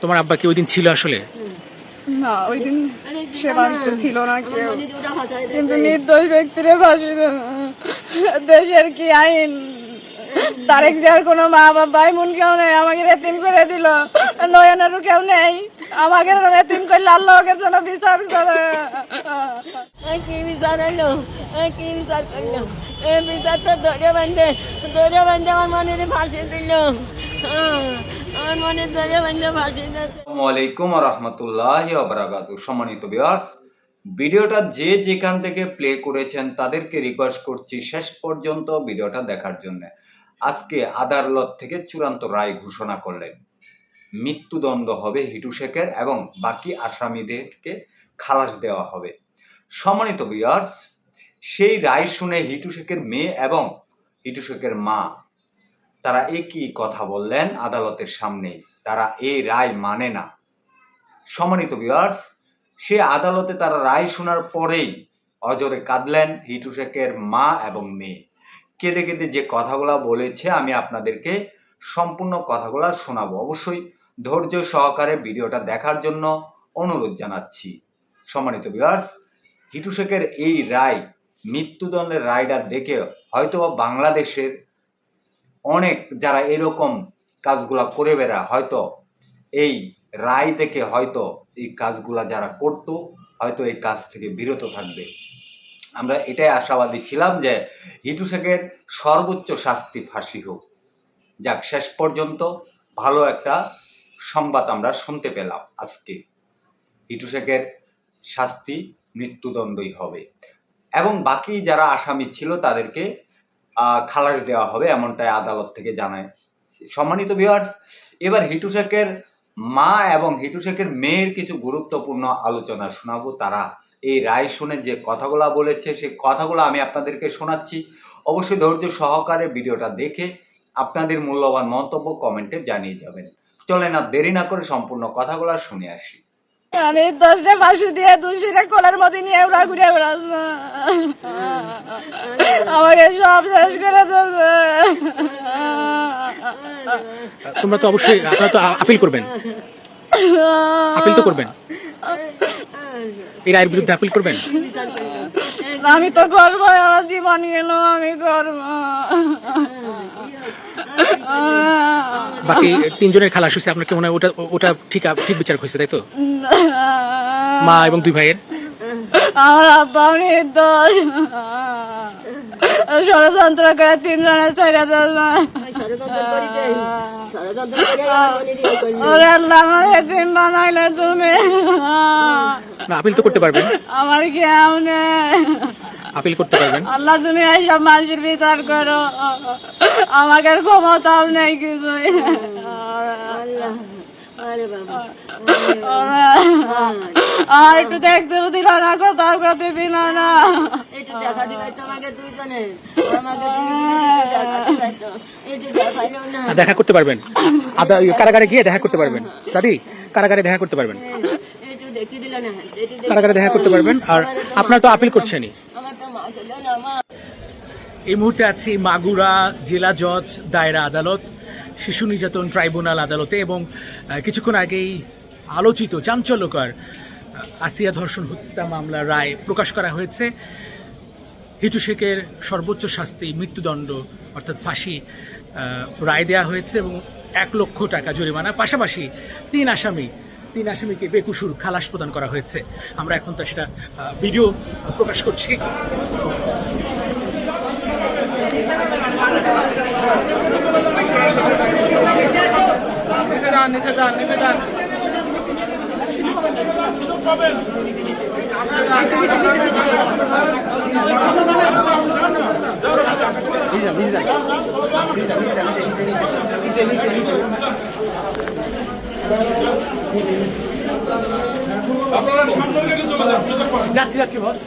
তোমার আব্বা কি ওই দিন ছিল আসলে? না ওই দিন সে বাড়িতে ছিল না কেউ। কিন্তু নির্দোষ ব্যক্তিরে ফাঁসি দেশের কি আইন? তারেক জিয়ার কোনো মা বা ভাই বোন কেউ নেই আমাকে রেতিম করে দিল। নয়নেরও কেউ নেই আমাকে রেতিম করলে আল্লাহকে জন্য বিচার করে। কি বিচার হলো? কি বিচার করল? এই বিচারটা ধরে বান্ধে ধরে বান্ধে আমার মনের ফাঁসি দিল। আমার মনে ধরে বান্ধে ফাঁসি দিচ্ছে আসসালামু রহমতুল্লাহ আবরাকাত সম্মানিত বিয়ার্স ভিডিওটা যে যেখান থেকে প্লে করেছেন, তাদেরকে রিকোয়েস্ট করছি শেষ পর্যন্ত ভিডিওটা দেখার জন্য। আজকে আদালত থেকে চূড়ান্ত রায় ঘোষণা করলেন। মৃত্যুদণ্ড হবে হিটু শেখের এবং বাকি আসামিদেরকে খালাস দেওয়া হবে। সম্মানিত বিয়ার্স সেই রায় শুনে হিটু শেখের মেয়ে এবং হিটু শেখের মা তারা একই কথা বললেন আদালতের সামনে, তারা এই রায় মানে না। সম্মানিত বিয়ার্স সে আদালতে তারা রায় শোনার পরেই অজরে কাঁদলেন হিটু শেখের মা এবং মেয়ে। কেঁদে কেঁদে যে কথাগুলো বলেছে আমি আপনাদেরকে সম্পূর্ণ কথাগুলো শোনাবো। অবশ্যই ধৈর্য সহকারে ভিডিওটা দেখার জন্য অনুরোধ জানাচ্ছি। সম্মানিত বিয়ার্স হিটু শেখের এই রায়, মৃত্যুদণ্ডের রায়টা দেখে হয়তোবা বাংলাদেশের অনেক যারা এরকম কাজগুলা করে বেড়া হয়তো এই রায় থেকে হয়তো এই কাজগুলা যারা করতো, হয়তো এই কাজ থেকে বিরত থাকবে। আমরা এটাই আশাবাদী ছিলাম যে হিটু শেখের সর্বোচ্চ শাস্তি ফাঁসি হোক। যাক, শেষ পর্যন্ত ভালো একটা সংবাদ আমরা শুনতে পেলাম আজকে। হিটু শেখের শাস্তি মৃত্যুদণ্ডই হবে। এবং বাকি যারা আসামি ছিল তাদেরকে খালাস দেওয়া হবে এমনটাই আদালত থেকে জানায়। সম্মানিত বিহার এবার হিটু শেখের মা এবং হিটু শেখের মেয়ের কিছু গুরুত্বপূর্ণ আলোচনা শোনাবো। তারা এই রায় শুনে যে কথাগুলো বলেছে সেই কথাগুলো আমি আপনাদেরকে শোনাচ্ছি। অবশ্যই ধৈর্য সহকারে ভিডিওটা দেখে আপনাদের মূল্যবান মন্তব্য কমেন্টে জানিয়ে যাবেন। চলে না দেরি না করে সম্পূর্ণ কথাগুলো শুনে আসি। আমি দশটা ফাঁসি দিয়ে দুশিটা কোলার মধ্যে নিয়ে ওরা ঘুরে বেড়াচ্ছে। আমাকে সব শেষ করে দেবে। তোমরা তো অবশ্যই আপনারা তো আপিল করবেন। আপিল তো করবেন। এই রায়ের বিরুদ্ধে আপিল করবেন? আমি তো করব আমার জীবন গেল আমি করব। বাকি তিনজনের খালাস হয়েছে আপনার কি মনে হয় ওটা ওটা ঠিক ঠিক বিচার হয়েছে তাই তো? মা এবং দুই ভাইয়ের? আমার আব্বা নির্দোষ ষড়যন্ত্র করে তিনজনের ছেড়ে ইয়ে ওরে আল্লাহ আমার এদিন বানাইলে তুমি। না আপিল তো করতে পারবেন। আমার কেউ নেই। আপিল করতে পারবেন। আল্লাহ তুমি এইসব মানুষের বিচার করো। আমাকে আর ক্ষমতাও নেই কিছুই। আল্লাহ আরে বাবা আর একটু দেখতেও দিল না। কোথাও করতে দিল না। দেখা করতে পারবেন। আদা কারাগারে গিয়ে দেখা করতে পারবেন। দাদি কারাগারে দেখা করতে পারবেন। কারাগারে দেখা করতে পারবেন। আর আপনার তো আপিল করছেনই। এই মুহূর্তে আছি মাগুরা জেলা জজ দায়রা আদালত, শিশু নির্যাতন ট্রাইব্যুনাল আদালতে এবং কিছুক্ষণ আগেই আলোচিত চাঞ্চল্যকর আসিয়া ধর্ষণ হত্যা মামলার রায় প্রকাশ করা হয়েছে। হিটু শেখের সর্বোচ্চ শাস্তি মৃত্যুদণ্ড অর্থাৎ ফাঁসি রায় দেওয়া হয়েছে এবং এক লক্ষ টাকা জরিমানা, পাশাপাশি তিন আসামি তিন আসামিকে বেকুসুর খালাস প্রদান করা হয়েছে। আমরা এখন তো সেটা ভিডিও প্রকাশ করছি। যাচ্ছি যাচ্ছি বস।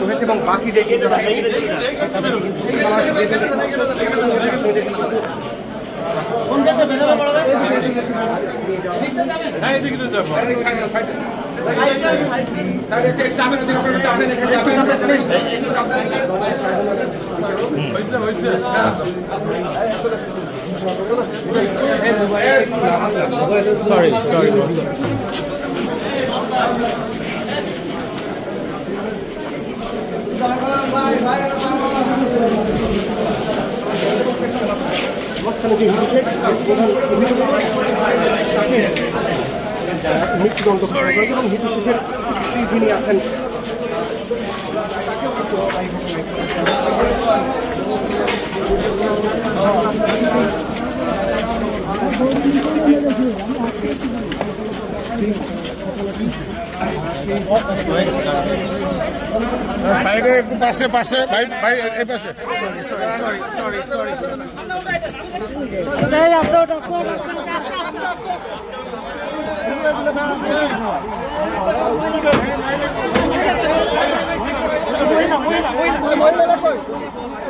হয়েছে এবং বাকি দেখে যারা মাঝখানে যে হিন্দু শেখ তাকে মৃত্যুদণ্ড ঘোষণা করেছে এবং স্ত্রী যিনি আছেন সাইডে একটু পাশে পাশে। ভাই ভাই এই পাশে। ওই না ওই না ওই না ওই না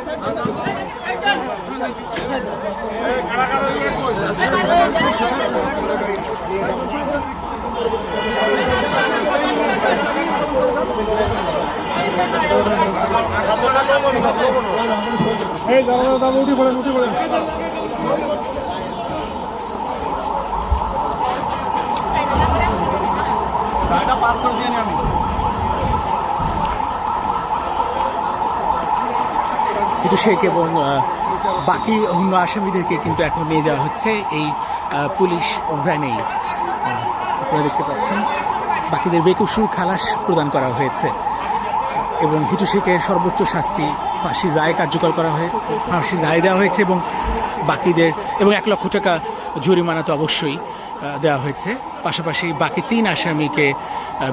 দাদা দাদা পড়েন পড়েন। কিন্তু শেখ এবং বাকি অন্য আসামিদেরকে কিন্তু এখন নিয়ে যাওয়া হচ্ছে এই পুলিশ ভ্যানেই। আপনারা দেখতে পাচ্ছেন, বাকিদের বেকসুর খালাস প্রদান করা হয়েছে। এবং হিটু শেখের সর্বোচ্চ শাস্তি ফাঁসির রায় কার্যকর করা হয়েছে ফাঁসির রায় দেওয়া হয়েছে এবং বাকিদের এবং এক লক্ষ টাকা জরিমানা তো অবশ্যই দেওয়া হয়েছে। পাশাপাশি বাকি তিন আসামিকে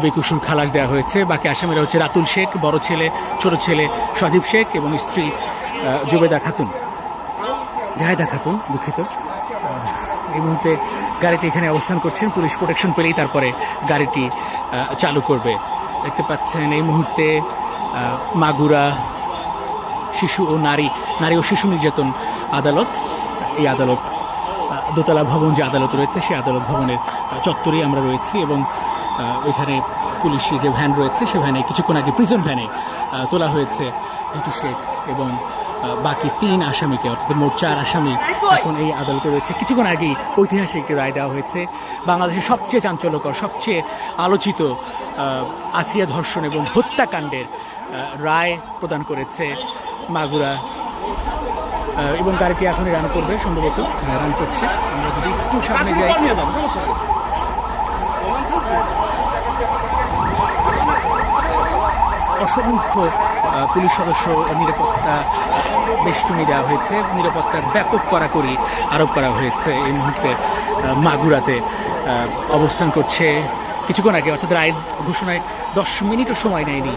বেকসুর খালাস দেওয়া হয়েছে। বাকি আসামিরা হচ্ছে রাতুল শেখ, বড় ছেলে, ছোট ছেলে সজীব শেখ এবং স্ত্রী জুবেদা খাতুন। জাহেদা খাতুন, দুঃখিত। এই মুহূর্তে গাড়িটি এখানে অবস্থান করছেন। পুলিশ প্রোটেকশন পেলেই তারপরে গাড়িটি চালু করবে। দেখতে পাচ্ছেন এই মুহূর্তে মাগুরা, শিশু ও নারী নারী ও শিশু নির্যাতন আদালত, এই আদালত দোতলা ভবন যে আদালত রয়েছে, সেই আদালত ভবনের চত্বরেই আমরা রয়েছি এবং ওইখানে পুলিশি যে ভ্যান রয়েছে, সে ভ্যানে কিছুক্ষণ আগে প্রিজন ভ্যানে তোলা হয়েছে হিটু শেখ এবং বাকি তিন আসামিকে অর্থাৎ মোট চার আসামি এখন এই আদালতে রয়েছে। কিছুক্ষণ আগেই ঐতিহাসিক একটি রায় দেওয়া হয়েছে। বাংলাদেশের সবচেয়ে চাঞ্চল্যকর সবচেয়ে আলোচিত আসিয়া ধর্ষণ এবং হত্যাকাণ্ডের রায় প্রদান করেছে মাগুরা এবং গাড়িটি এখনই রান করবে সম্ভবত। হ্যাঁ, রান করছে। আমরা যদি একটু সামনে যাই। অসংখ্য পুলিশ সদস্য নিরাপত্তা বেষ্টনী দেওয়া হয়েছে। নিরাপত্তার ব্যাপক কড়াকড়ি আরোপ করা হয়েছে। এই মুহূর্তে মাগুরাতে অবস্থান করছে কিছুক্ষণ আগে অর্থাৎ রায় ঘোষণায় দশ মিনিটও সময় নেয়নি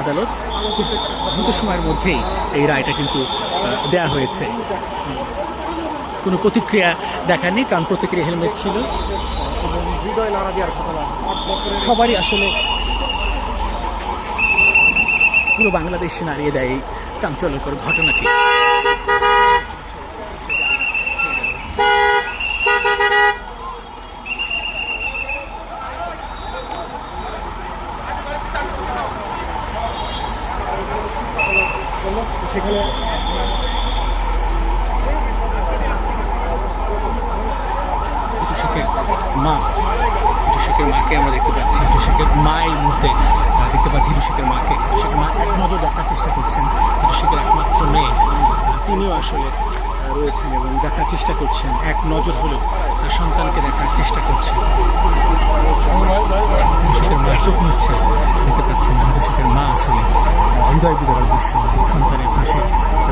আদালত। খুব দ্রুত সময়ের মধ্যেই এই রায়টা কিন্তু দেয়া হয়েছে। কোনো প্রতিক্রিয়া দেখাননি কারণ প্রতিক্রিয়া হেলমেট ছিল। সবারই আসলে পুরো বাংলাদেশ নাড়িয়ে দেয় এই চাঞ্চল্যকর ঘটনাটি। মা শেখের মাকে আমরা দেখতে পাচ্ছি। শেখের মা মুহূর্তে দেখতে পাচ্ছি শেখের মাকে শেখের মা এক নজর দেখার চেষ্টা করছেন। শেখের একমাত্র মেয়ে তিনিও আসলে রয়েছেন এবং দেখার চেষ্টা করছেন। এক নজর হলেও তার সন্তানকে দেখার চেষ্টা করছেন হিটু মা চোখ নিচ্ছে দেখতে পাচ্ছেন। শেখের মা আসলে হৃদয় বিদারক দৃশ্য, সন্তানের ফাঁসির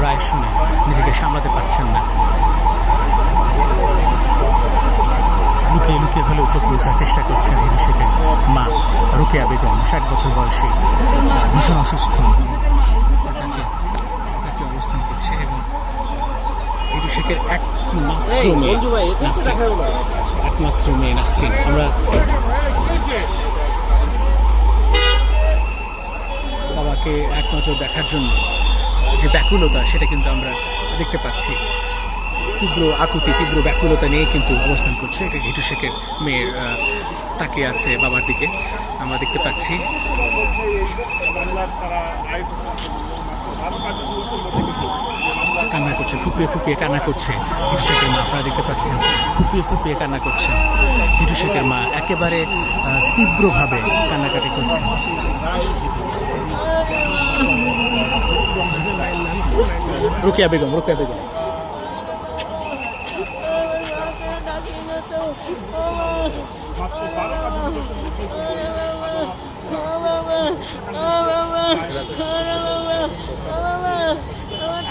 রায় শুনে নিজেকে সামলাতে পারছেন না। লুকিয়ে লুকিয়ে হলেও চোখ বোঝার চেষ্টা করছেন মা। রুকেয়া বেগম ষাট বছর বয়সে। ভীষণ অসুস্থ। তাকে তাকে অবস্থান করছে এবং এই শেখের একমাত্র মেয়ে একমাত্র মেয়ে নাসরিন। আমরা বাবাকে এক নজর দেখার জন্য যে ব্যাকুলতা সেটা কিন্তু আমরা দেখতে পাচ্ছি। তীব্র আকুতি তীব্র ব্যাকুলতা নিয়ে কিন্তু অবস্থান করছে। এটা হিটু শেখের মেয়ের তাকিয়ে আছে বাবার দিকে। আমরা দেখতে পাচ্ছি। কান্না করছে, ফুপিয়ে ফুপিয়ে কান্না করছে। হিটু শেখের মা, আপনারা দেখতে পাচ্ছেন, ফুপিয়ে ফুপিয়ে কান্না করছেন হিটু শেখের মা একেবারে তীব্রভাবে কান্নাকাটি করছেন রুকিয়া বেগম রুকিয়া বেগম।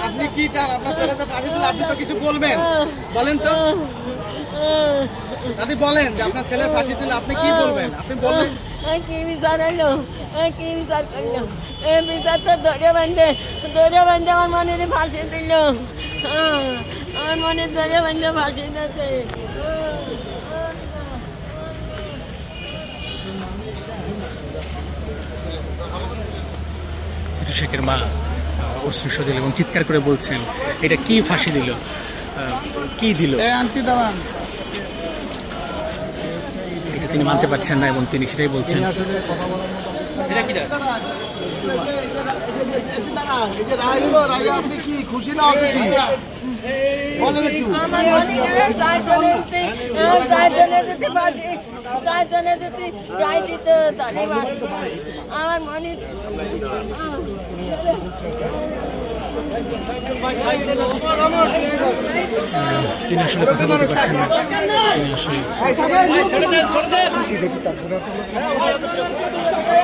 আপনি কি চান? আপনার ছেলেদের ফাঁসি দিলে আপনি তো কিছু বলবেন। বলেন তো। দাদি বলেন যে আপনার ছেলের ফাঁসি দিলে আপনি কি বলবেন? আপনি বলবেন। আমার মনের ফাঁসি মনে ধরে বান্ধে ফাঁসি হিটু শেখের মা অশ্রু সজল এবং চিৎকার করে বলছেন এটা কি ফাঁসি দিল? কি দিল? এটা তিনি মানতে পারছেন না এবং তিনি সেটাই বলছেন। এই যে রায় হলো রায় আপনি কি খুশি না অখুশি? আমার মনে করে চারজনে যদি চারজনে যদি বাসি চারজনে যদি যাই দিত তাহলে আমার মনে তিনি আসলে কথা বলতে পারছেন না।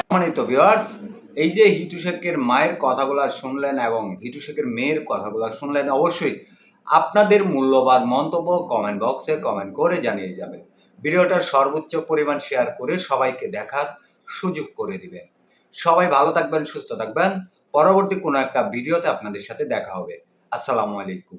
সম্মানিত ভিউয়ার্স এই যে হিটু শেখের মায়ের কথাগুলো শুনলেন এবং হিটু শেখের মেয়ের কথাগুলো শুনলেন অবশ্যই আপনাদের মূল্যবান মন্তব্য কমেন্ট বক্সে কমেন্ট করে জানিয়ে যাবেন। ভিডিওটার সর্বোচ্চ পরিমাণ শেয়ার করে সবাইকে দেখার সুযোগ করে দিবেন। সবাই ভালো থাকবেন, সুস্থ থাকবেন। পরবর্তী কোনো একটা ভিডিওতে আপনাদের সাথে দেখা হবে। আসসালামু আলাইকুম।